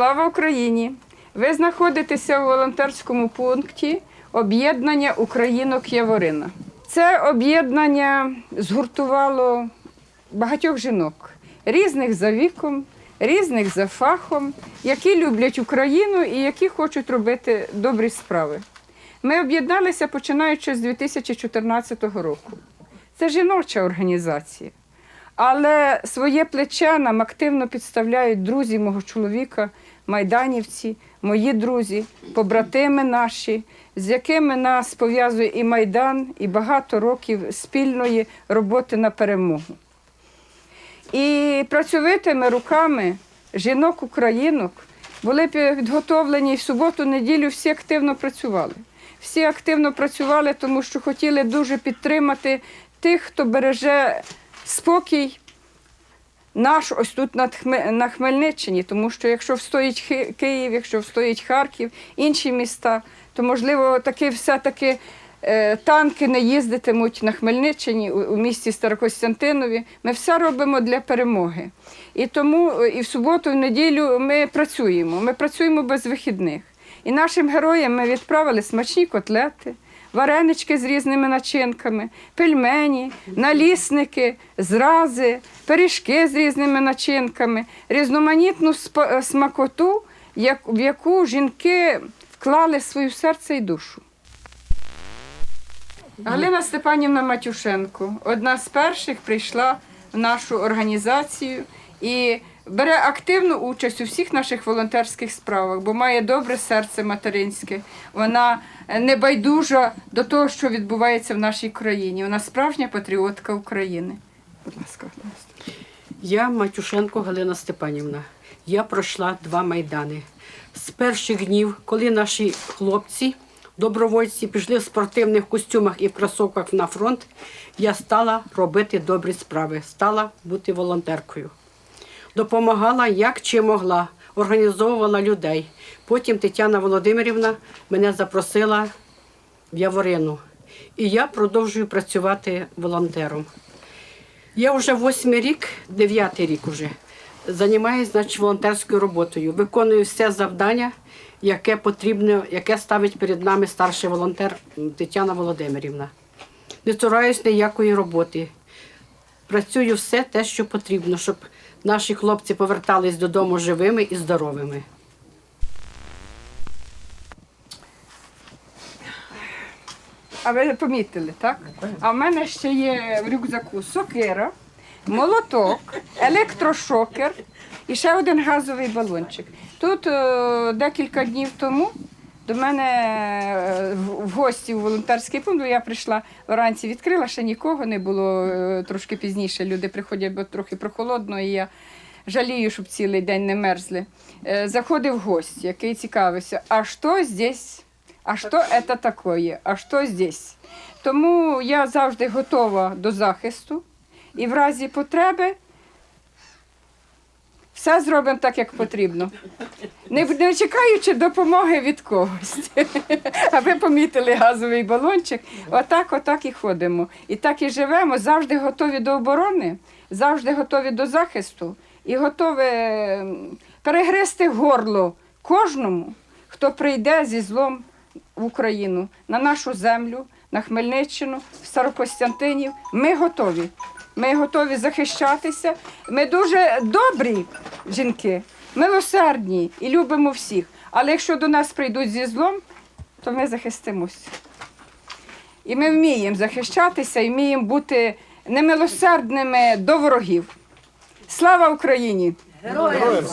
Слава Україні! Ви знаходитеся у волонтерському пункті об'єднання Українок Яворина. Це об'єднання згуртувало багатьох жінок, різних за віком, різних за фахом, які люблять Україну і які хочуть робити добрі справи. Ми об'єдналися починаючи з 2014 року. Це жіноча організація. Але своє плече нам активно підставляють друзі мого чоловіка, майданівці, мої друзі, побратими наші, з якими нас пов'язує і Майдан, і багато років спільної роботи на перемогу. І працьовитими руками жінок-українок були підготовлені в суботу-неділю всі активно працювали. Всі активно працювали, тому що хотіли дуже підтримати тих, хто береже спокій наш ось тут на, Хме- на Хмельниччині, тому що якщо встоїть Київ, якщо встоїть Харків, інші міста, то можливо таки все-таки е, танки не їздитимуть на Хмельниччині у, у місті Старокостянтинові. Ми все робимо для перемоги. І тому е, і в суботу, і в неділю ми працюємо. Ми працюємо без вихідних. І нашим героям ми відправили смачні котлети, варенички з різними начинками, пельмені, налісники, зрази, пиріжки з різними начинками, різноманітну е, смакоту, в яку жінки вклали свою серце і душу. Галина Степанівна Матюшенко одна з перших прийшла в нашу організацію і бере активну участь у всіх наших волонтерських справах, бо має добре серце материнське. Вона е, не байдужа до того, що відбувається в нашій країні. Вона справжня патріотка України. Будь ласка. Я Матюшенко Галина Степанівна. Я пройшла два майдани. З перших днів, коли наші хлопці, добровольці, пішли в спортивних костюмах і в кросовках на фронт, я стала робити добрі справи, стала бути волонтеркою. Допомагала як чи могла, організовувала людей. Потім Тетяна Володимирівна мене запросила в Яворину. І я продовжую працювати волонтером. Я вже восьмий рік, дев'ятий рік уже, займаюся значить, волонтерською роботою. Виконую все завдання, яке потрібно, яке ставить перед нами старший волонтер Тетяна Володимирівна. Не цураюсь ніякої роботи. Працюю все те, що потрібно, щоб наші хлопці повертались додому живими і здоровими. А ви помітили, так? А в мене ще є в рюкзаку сокира, молоток, електрошокер і ще один газовий балончик. Тут е, декілька днів тому до мене е, в- гості у волонтерський пункт, я прийшла вранці, відкрила, ще нікого не було. е, Трошки пізніше люди приходять, бо трохи прохолодно, і я жалію, щоб цілий день не мерзли. Е, Заходив гость, який цікавився, а що здесь? А що це таке? А що здесь? Тому я завжди готова до захисту і в разі потреби все зробимо так, як потрібно. Не, не чекаючи допомоги від когось. А ви помітили газовий балончик. Отак, отак і ходимо. І так і живемо, завжди готові до оборони, завжди готові до захисту і готові перегризти горло кожному, хто прийде зі злом в Україну, на нашу землю, на Хмельниччину, в Старокостянтинів. Ми готові. Ми готові захищатися. Ми дуже добрі жінки, милосердні і любимо всіх. Але якщо до нас прийдуть зі злом, то ми захистимося. І ми вміємо захищатися і вміємо бути немилосердними до ворогів. Слава Україні! Героям!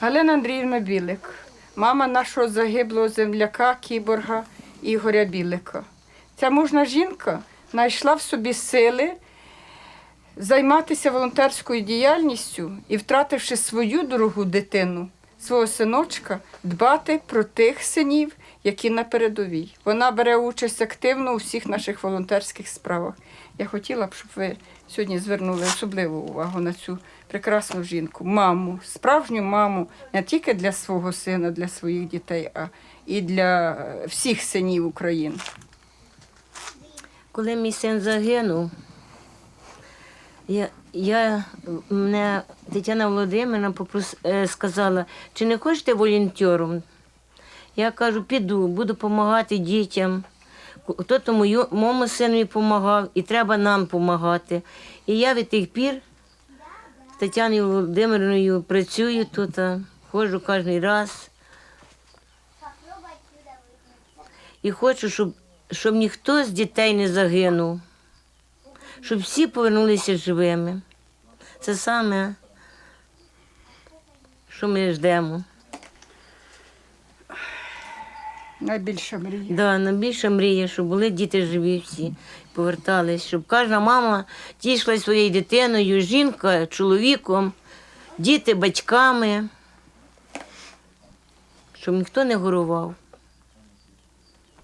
Галина Андріївна Білик, мама нашого загиблого земляка кіборга Ігоря Білика. Ця мужна жінка знайшла в собі сили займатися волонтерською діяльністю і, втративши свою дорогу дитину, свого синочка, дбати про тих синів, які на передовій. Вона бере участь активно у всіх наших волонтерських справах. Я хотіла б, щоб ви сьогодні звернули особливу увагу на цю прекрасну жінку, маму, справжню маму, не тільки для свого сина, для своїх дітей, а і для всіх синів України. Коли мій син загинув, Я, я мене Тетяна Володимирівна попрос, е, сказала, чи не хочете волонтером? Я кажу, піду, буду допомагати дітям. Хто то мою, моєму синові допомагав, і треба нам допомагати. І я від тих пір з Тетяною Володимирівною працюю тут, ходжу кожен раз. І хочу, щоб, щоб ніхто з дітей не загинув щоб всі повернулися живими. Це саме, що ми ждемо. Найбільша мрія. Да, найбільша мрія, щоб були діти живі всі, повертались, щоб кожна мама тішила своєю дитиною, жінка, чоловіком, діти батьками, щоб ніхто не горував.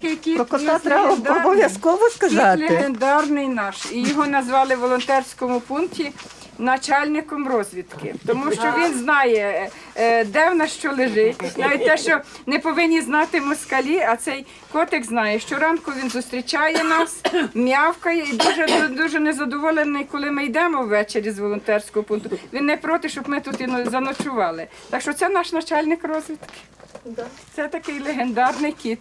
Кіт Про кота треба легендарний. обов'язково Кіт сказати. легендарний наш. І його назвали в волонтерському пункті начальником розвідки. Тому що він знає, е, де в нас що лежить. Навіть те, що не повинні знати москалі, а цей котик знає. Щоранку він зустрічає нас, м'явкає і дуже, дуже незадоволений, коли ми йдемо ввечері з волонтерського пункту. Він не проти, щоб ми тут і заночували. Так що це наш начальник розвідки. Це такий легендарний кіт.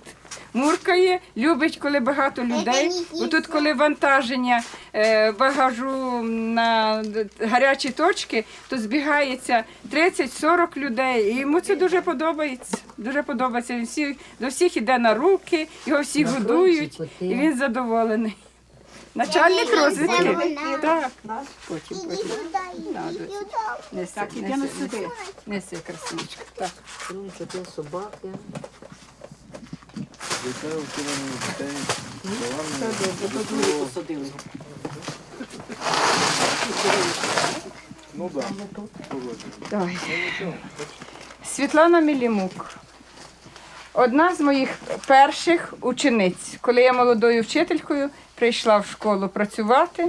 Муркає, любить, коли багато людей. Бо тут, коли вантаження е, багажу на гарячі точки, то збігається 30-40 людей. І йому це дуже подобається. Дуже подобається. Він всі, до всіх іде на руки, його всі годують, і він задоволений. Начальник розвідки. Так. Потім, потім. Неси, Так, іди неси, на сюди. неси. Неси, красунечка. Так. собаки. Дітей втілені дітей. Посадили. Ну так. Світлана Мілімук. Одна з моїх перших учениць, коли я молодою вчителькою прийшла в школу працювати,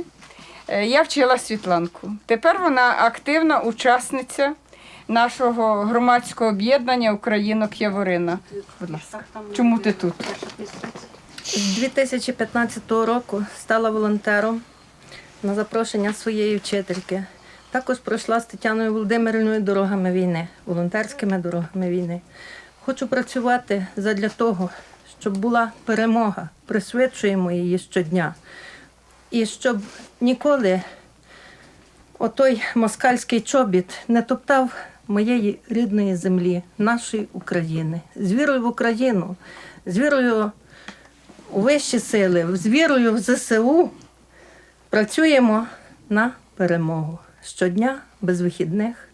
е, я вчила Світланку. Тепер вона активна учасниця нашого громадського об'єднання Українок Яворина. Будь ласка, чому ти тут? З 2015 року стала волонтером на запрошення своєї вчительки. Також пройшла з Тетяною Володимирівною дорогами війни, волонтерськими дорогами війни. Хочу працювати задля того, щоб була перемога, присвячуємо її щодня. І щоб ніколи отой москальський чобіт не топтав моєї рідної землі, нашої України. З вірою в Україну, з вірою у вищі сили, з вірою в ЗСУ працюємо на перемогу щодня без вихідних.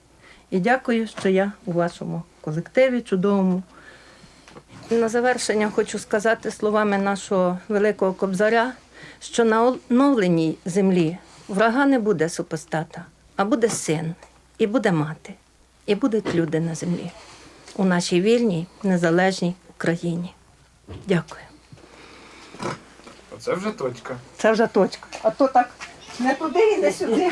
І дякую, що я у вашому колективі чудовому. На завершення хочу сказати словами нашого великого кобзаря, що на оновленій землі врага не буде супостата, а буде син, і буде мати, і будуть люди на землі у нашій вільній, незалежній Україні. Дякую. Оце вже точка. Це вже точка. А то так не туди і не сюди.